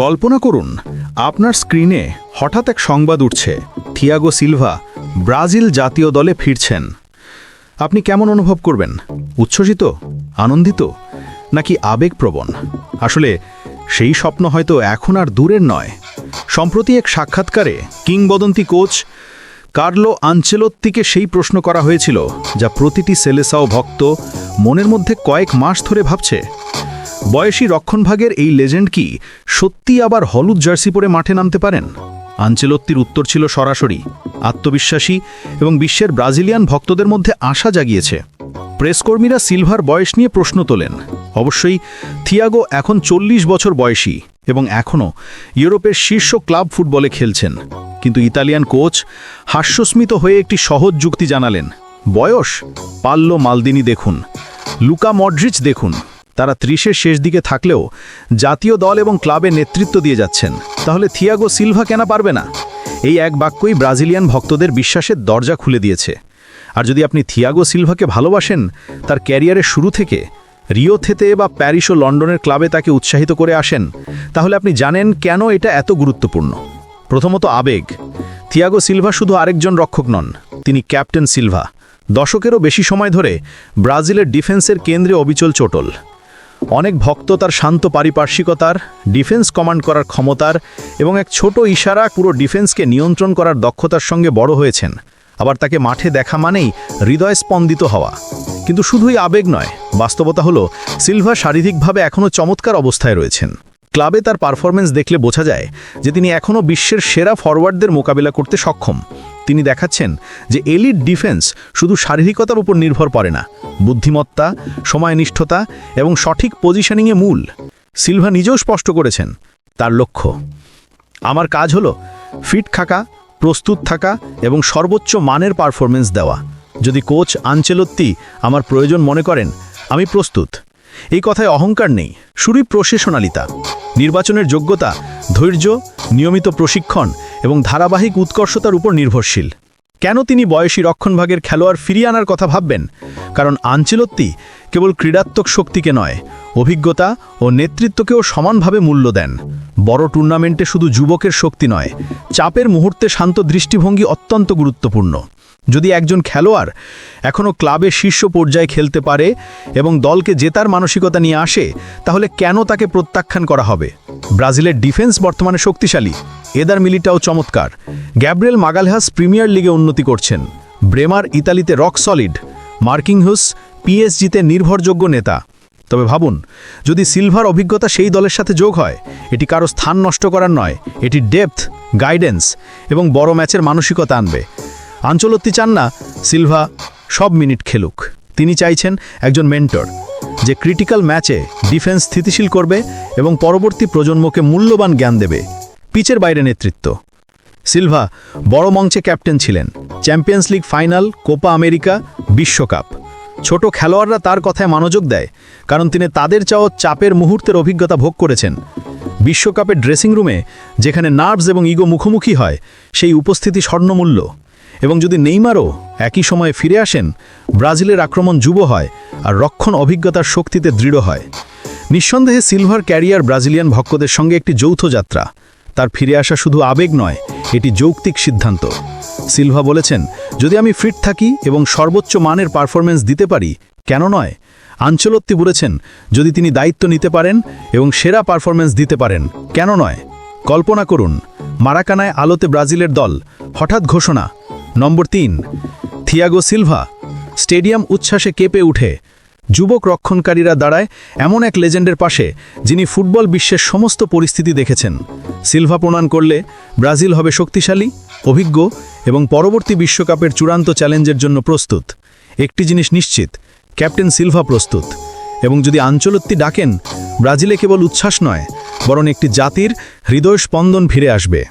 কল্পনা করুন, আপনার স্ক্রিনে হঠাৎ এক সংবাদ উঠছে, থিয়াগো সিলভা ব্রাজিল জাতীয় দলে ফিরছেন। আপনি কেমন অনুভব করবেন? উচ্ছ্বসিত? আনন্দিত? নাকি আবেগপ্রবণ? আসলে সেই স্বপ্ন হয়তো এখন আর দূরের নয়। সম্প্রতি এক সাক্ষাৎকারে কিংবদন্তি কোচ কার্লো আঞ্চেলোত্তিকে সেই প্রশ্ন করা হয়েছিল, যা প্রতিটি সেলেসাও ভক্ত মনের মধ্যে কয়েক মাস ধরে ভাবছে। বয়সী রক্ষণভাগের এই লেজেন্ড কি সত্যি আবার হলুদ জার্সি পরে মাঠে নামতে পারেন? আঞ্চেলত্তির উত্তর ছিল সরাসরি, আত্মবিশ্বাসী এবং বিশ্বের ব্রাজিলিয়ান ভক্তদের মধ্যে আশা জাগিয়েছে। প্রেসকর্মীরা সিলভার বয়স নিয়ে প্রশ্ন তোলেন। অবশ্যই, থিয়াগো এখন চল্লিশ বছর বয়সী এবং এখনও ইউরোপের শীর্ষ ক্লাব ফুটবলে খেলছেন। কিন্তু ইতালিয়ান কোচ হাস্যস্মিত হয়ে একটি সহজ যুক্তি জানালেন, বয়স? পাল্লো মালদিনি দেখুন, লুকা মডরিচ দেখুন। তারা ত্রিশের শেষ দিকে থাকলেও জাতীয় দল এবং ক্লাবে নেতৃত্ব দিয়ে যাচ্ছেন। তাহলে থিয়াগো সিলভা কেনা পারবে না? এই এক বাক্যই ব্রাজিলিয়ান ভক্তদের বিশ্বাসের দরজা খুলে দিয়েছে। আর যদি আপনি থিয়াগো সিলভাকে ভালোবাসেন, তার ক্যারিয়ারের শুরু থেকে রিও থেতে বা প্যারিস ও লন্ডনের ক্লাবে তাকে উৎসাহিত করে আসেন, তাহলে আপনি জানেন কেন এটা এত গুরুত্বপূর্ণ। প্রথমত আবেগ। থিয়াগো সিলভা শুধু আরেকজন রক্ষক নন, তিনি ক্যাপ্টেন সিলভা। দশকেরও বেশি সময় ধরে ব্রাজিলের ডিফেন্সের কেন্দ্রে অবিচল চোটল। অনেক ভক্ত তার শান্ত পারিপার্শ্বিকতার, ডিফেন্স কমান্ড করার ক্ষমতার এবং এক ছোট ইশারা পুরো ডিফেন্সকে নিয়ন্ত্রণ করার দক্ষতার সঙ্গে বড় হয়েছেন। আবার তাকে মাঠে দেখা মানেই হৃদয় স্পন্দিত হওয়া। কিন্তু শুধুই আবেগ নয়, বাস্তবতা হলো সিলভা শারীরিকভাবে এখনও চমৎকার অবস্থায় রয়েছেন। ক্লাবে তার পারফরমেন্স দেখলে বোঝা যায় যে তিনি এখনও বিশ্বের সেরা ফরওয়ার্ডদের মোকাবিলা করতে সক্ষম। তিনি দেখাচ্ছেন যে এলিট ডিফেন্স শুধু শারীরিকতার উপর নির্ভর করে না, বুদ্ধিমত্তা, সময়নিষ্ঠতা এবং সঠিক পজিশনিংয়ে মূল। সিলভা নিজেও স্পষ্ট করেছেন, তার লক্ষ্য, আমার কাজ হলো ফিট থাকা, প্রস্তুত থাকা এবং সর্বোচ্চ মানের পারফরমেন্স দেওয়া। যদি কোচ আঞ্চেলত্তি আমার প্রয়োজন মনে করেন, আমি প্রস্তুত। এই কথায় অহংকার নেই শুরুই প্রশাসনালিতা। নির্বাচনের যোগ্যতা ধৈর্য, নিয়মিত প্রশিক্ষণ এবং ধারাবাহিক উৎকর্ষতার উপর নির্ভরশীল। কেন তিনি বয়সী রক্ষণভাগের খেলোয়াড় ফিরিয়ে আনার কথা ভাববেন? কারণ আঞ্চেলত্তি কেবল ক্রীড়াত্মক শক্তিকে নয়, অভিজ্ঞতা ও নেতৃত্বকেও সমানভাবে মূল্য দেন। বড় টুর্নামেন্টে শুধু যুবকের শক্তি নয়, চাপের মুহূর্তে শান্ত দৃষ্টিভঙ্গি অত্যন্ত গুরুত্বপূর্ণ। যদি একজন খেলোয়াড় এখনও ক্লাবে শীর্ষ পর্যায়ে খেলতে পারে এবং দলকে জেতার মানসিকতা নিয়ে আসে, তাহলে কেন তাকে প্রত্যাখ্যান করা হবে? ব্রাজিলের ডিফেন্স বর্তমানে শক্তিশালী। এদার মিলিটাও চমৎকার। গ্যাব্রিয়েল মাগালহাস প্রিমিয়ার লিগে উন্নতি করছেন। ব্রেমার ইতালিতে রক সলিড। মার্কিংহুস পিএসজিতে নির্ভরযোগ্য নেতা। তবে ভাবুন, যদি সিলভার অভিজ্ঞতা সেই দলের সাথে যোগ হয়, এটি কারও স্থান নষ্ট করার নয়, এটি ডেপথ, গাইডেন্স এবং বড় ম্যাচের মানসিকতা আনবে। আঞ্চলত্তি চান না, সিলভা সব মিনিট খেলুক। তিনি চাইছেন একজন মেন্টর, যে ক্রিটিক্যাল ম্যাচে ডিফেন্স স্থিতিশীল করবে এবং পরবর্তী প্রজন্মকে মূল্যবান জ্ঞান দেবে। পিচের বাইরে নেতৃত্ব। সিলভা, বড় মঞ্চে ক্যাপ্টেন ছিলেন। Champions League final, Copa America, বিশ্বকাপ। ছোট খেলোয়াড়রা তার কথায় মনোযোগ দেয়, কারণ তিনি তাদের চাও চাপের মুহূর্তের অভিজ্ঞতা ভোগ করেছেন। বিশ্বকাপের ড্রেসিং রুমে, যেখানে নার্ভস এবং ইগো মুখোমুখি হয়, সেই উপস্থিতি স্বর্ণমূল্য। এবং যদি নেইমারও একই সময়ে ফিরে আসেন, ব্রাজিলের আক্রমণ যুব হয় আর রক্ষণ অভিজ্ঞতার শক্তিতে দৃঢ় হয়। নিঃসন্দেহে সিলভার ক্যারিয়ার ব্রাজিলিয়ান ভক্তদের সঙ্গে একটি যৌথ যাত্রা। তার ফিরে আসা শুধু আবেগ নয়, এটি যৌক্তিক সিদ্ধান্ত। সিলভা বলেছেন, যদি আমি ফিট থাকি এবং সর্বোচ্চ মানের পারফরমেন্স দিতে পারি, কেন নয়? আঞ্চলত্তি বলেছেন, যদি তিনি দায়িত্ব নিতে পারেন এবং সেরা পারফরমেন্স দিতে পারেন, কেন নয়? কল্পনা করুন, মারাকানায় আলোতে ব্রাজিলের দল, হঠাৎ ঘোষণা। নম্বর তিন, থিয়াগো সিলভা, স্টেডিয়াম উচ্ছ্বাসে কেঁপে উঠে। যুবক রক্ষণকারীরা দাঁড়ায় এমন এক লেজেন্ডের পাশে, যিনি ফুটবল বিশ্বের সমস্ত পরিস্থিতি দেখেছেন। সিলভা প্রমাণ করলে, ব্রাজিল হবে শক্তিশালী, অভিজ্ঞ এবং পরবর্তী বিশ্বকাপের চূড়ান্ত চ্যালেঞ্জের জন্য প্রস্তুত। একটি জিনিস নিশ্চিত, ক্যাপ্টেন সিলভা প্রস্তুত। এবং যদি আঞ্চলত্তি ডাকেন, ব্রাজিলে কেবল উচ্ছ্বাস নয়, বরং একটি জাতির হৃদয় স্পন্দন ফিরে আসবে।